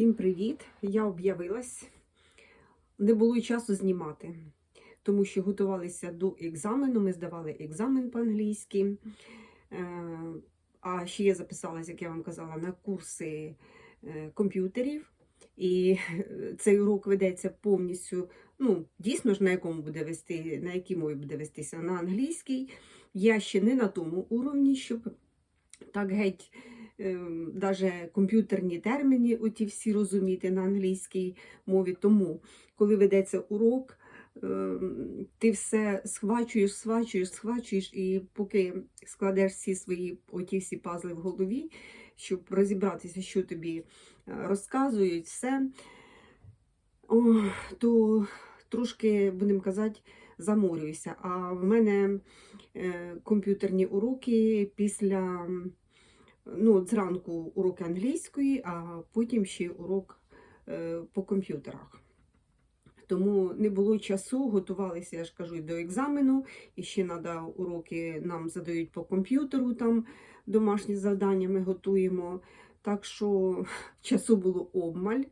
Всім привіт! Я об'явилась. Не було й часу знімати, тому що готувалися до екзамену. Ми здавали екзамен по-англійськи. Е, А ще я записалась, як я вам казала, на курси е, комп'ютерів. І е, цей урок ведеться повністю, ну, дійсно ж, на якому буде вести, на якій мові буде вестися на англійській. Я ще не на тому уровні, щоб так геть навіть комп'ютерні терміни, оті всі розуміти на англійській мові. Тому, коли ведеться урок, ем, ти все схвачуєш, схвачуєш, схвачуєш, і поки складеш всі свої оті всі пазли в голові, щоб розібратися, що тобі е, розказують, все, то трошки, будемо казати, заморююся. А в мене е, комп'ютерні уроки після ну, от зранку уроки англійської, а потім ще урок е, по комп'ютерах. Тому не було часу, готувалися, я ж кажу, до екзамену, і ще треба уроки нам задають по комп'ютеру, там домашні завдання ми готуємо. Так що часу було обмаль.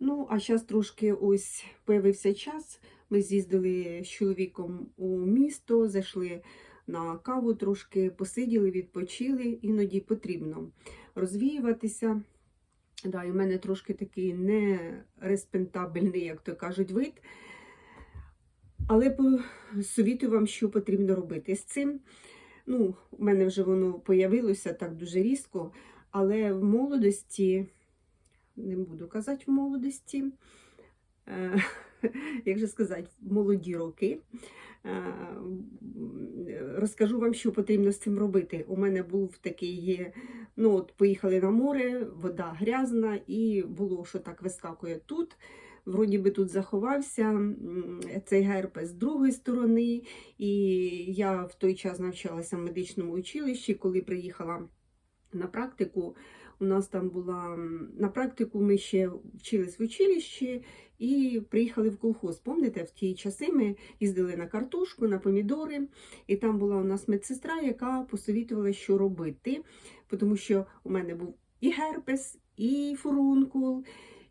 Ну, а зараз трошки ось появився час. Ми з'їздили з чоловіком у місто, зайшли на каву, трошки посиділи, відпочили, іноді потрібно розвіюватися. Да, і в мене трошки такий нереспентабельний, як то кажуть, вид. Але совітую вам, що потрібно робити з цим. Ну, У мене вже воно появилося так дуже різко, але в молодості, не буду казати в молодості, е, як же сказати, молоді роки. Е, розкажу вам, що потрібно з цим робити. У мене був такий, ну от поїхали на море, вода грязна, і було, що так вискакує тут. Вроді би тут заховався цей герпес з другої сторони. І я в той час навчалася в медичному училищі, коли приїхала на практику. У нас там була на практику, ми ще вчились в училищі і приїхали в колхоз. Пам'ятаєте, в ті часи ми їздили на картошку, на помідори, і там була у нас медсестра, яка посовітувала, що робити, тому що у мене був і герпес, і фурункул.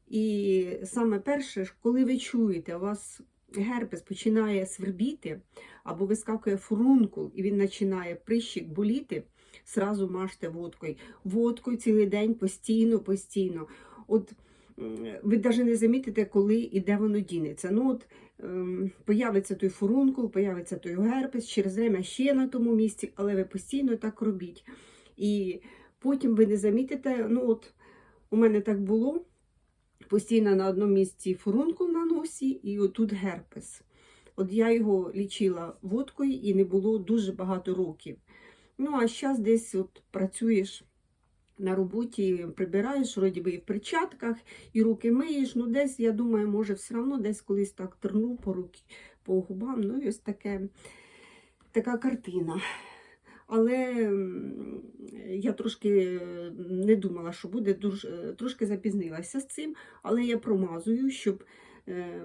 І саме перше, коли ви чуєте, у вас герпес починає свербіти, або вискакує фурункул, і він починає прищик боліти, сразу мажте водкою. Водкою цілий день постійно, постійно. От ви навіть не замітите, коли і де воно дінеться. Ну от ем, Появиться той фурункул, появиться той герпес, через время ще на тому місці, але ви постійно так робіть. І потім ви не замітите, ну от у мене так було. Постійно на одному місці фурункул на носі, і отут герпес. От я його лічила водкою і не було дуже багато років. Ну, а зараз десь от працюєш на роботі, прибираєш, вроді би і в перчатках, і руки миєш. Ну, десь, я думаю, може, все одно десь колись так тернув по руки, по губам. Ну, і ось таке, така картина. Але я трошки не думала, що буде, дуже, трошки запізнилася з цим, але я промазую, щоб, е,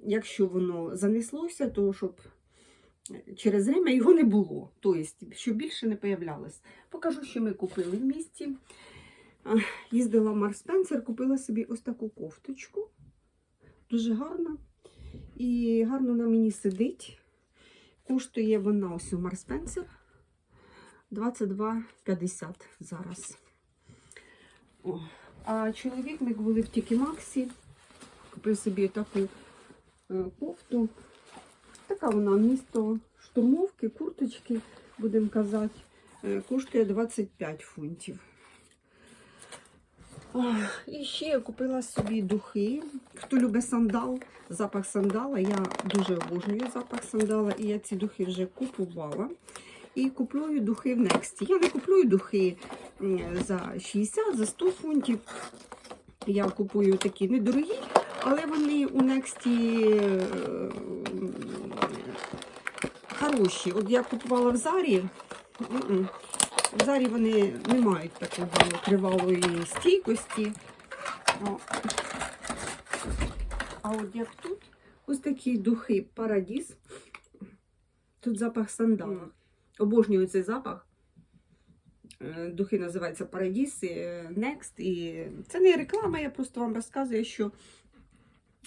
якщо воно занеслося, то щоб через время його не було. Тобто, щоб більше не появлялось. Покажу, що ми купили в місті. Їздила в Марк Спенсер, купила собі ось таку кофточку. Дуже гарна. І гарно на мені сидить. Коштує вона ось у Марк Спенсер 22,50 зараз. О. А чоловік ми були в Тікі Максі, купив собі таку е, кофту. Така вона місто штурмовки, курточки, будемо казати, е, коштує 25 фунтів. І ще я купила собі духи. Хто любить сандал, запах сандала, я дуже обожнюю запах сандала, і я ці духи вже купувала. І куплю духи в Нексті. Я не куплю духи за 60, за 100 фунтів. Я купую такі недорогі, але вони у Нексті хороші. От я купувала в Зарі. В Зарі вони не мають такої тривалої стійкості. А от як тут ось такі духи Парадіс. Тут запах сандала. Обожнюю цей запах. Е, Духи називаються Paradis, е, Next. І це не реклама, я просто вам розказую, що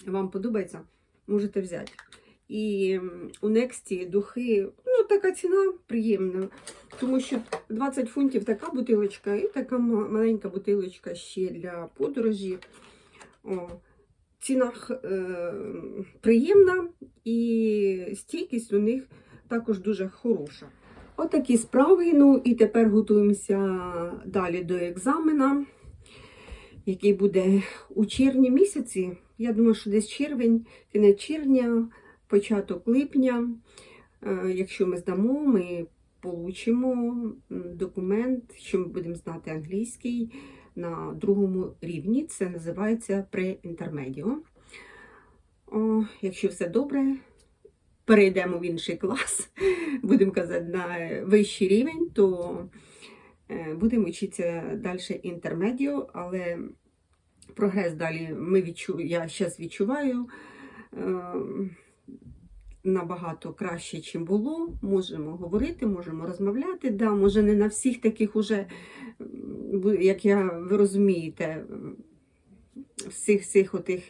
вам подобається, можете взяти. І у Нексті духи, ну, така ціна приємна. Тому що 20 фунтів така бутилочка і така маленька бутилочка ще для подорожі. О, ціна е, приємна і стійкість у них також дуже хороша. Отакі справи. Ну і тепер готуємося далі до екзамена, який буде у червні місяці. Я думаю, що десь червень, кінець червня, початок липня. Е, Якщо ми здамо, ми получимо документ, що ми будемо знати англійський на другому рівні. Це називається pre-intermedio. Якщо все добре, перейдемо в інший клас, будемо казати, на вищий рівень, то будемо вчитися далі інтермедіо, але прогрес далі ми відчу... я зараз відчуваю е, набагато краще, чим було. Можемо говорити, можемо розмовляти. Да, може, не на всіх таких уже, як я, ви розумієте, всіх всіх отих.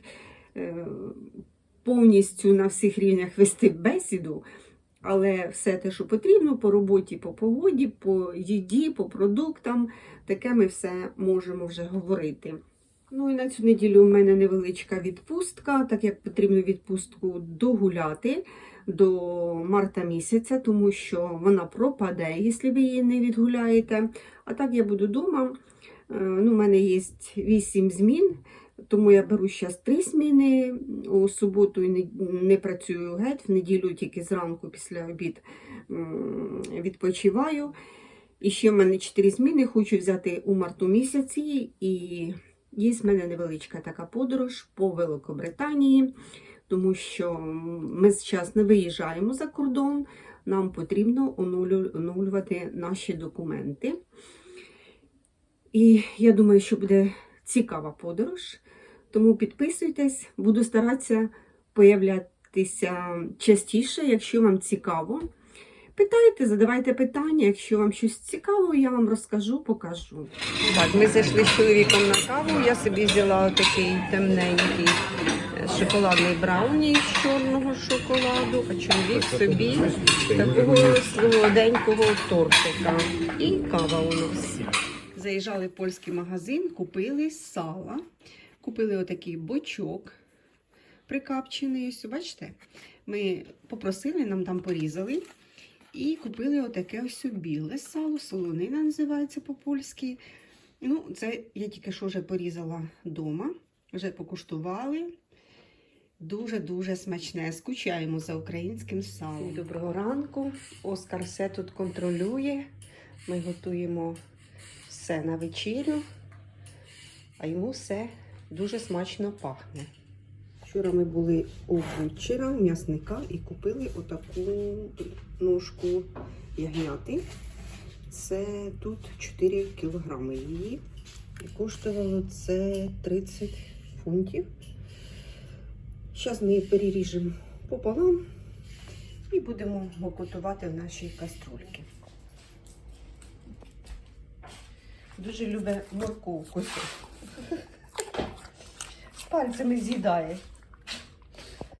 е, повністю на всіх рівнях вести бесіду, але все те, що потрібно по роботі, по погоді, по їді, по продуктам, таке ми все можемо вже говорити. Ну і на цю неділю у мене невеличка відпустка, так як потрібно відпустку догуляти до марта місяця, тому що вона пропаде, якщо ви її не відгуляєте. А так я буду вдома. Ну, у мене є 8 змін. Тому я беру зараз три зміни. У суботу не, не працюю геть, в неділю тільки зранку після обід відпочиваю. І ще в мене чотири зміни. Хочу взяти у марту місяці. І є в мене невеличка така подорож по Великобританії, тому що ми зараз не виїжджаємо за кордон. Нам потрібно оновлювати наші документи. І я думаю, що буде цікава подорож. Тому підписуйтесь, буду старатися появлятися частіше, якщо вам цікаво. Питайте, задавайте питання. Якщо вам щось цікаво, я вам розкажу, покажу. Так, ми зайшли з чоловіком на каву. Я собі взяла такий темненький е, шоколадний брауні з чорного шоколаду, а чоловік собі такого солоденького тортика. І кава у нас. Заїжджали в польський магазин, купили сала, купили отакий бочок прикапчений. Ось, бачите? Ми попросили, нам там порізали. І купили отаке ось біле сало, солонина називається по-польськи. Ну, це я тільки що вже порізала вдома, вже покуштували. Дуже-дуже смачне. Скучаємо за українським салом. Доброго ранку. Оскар все тут контролює. Ми готуємо все на вечерю, а йому все дуже смачно пахне. Вчора ми були у бутчера, м'ясника, і купили отаку ножку ягняти. Це тут 4 кілограми її. І коштувало це 30 фунтів. Зараз ми її переріжемо пополам і будемо готувати в нашій каструльці. Дуже любить морковку. Пальцями з'їдає.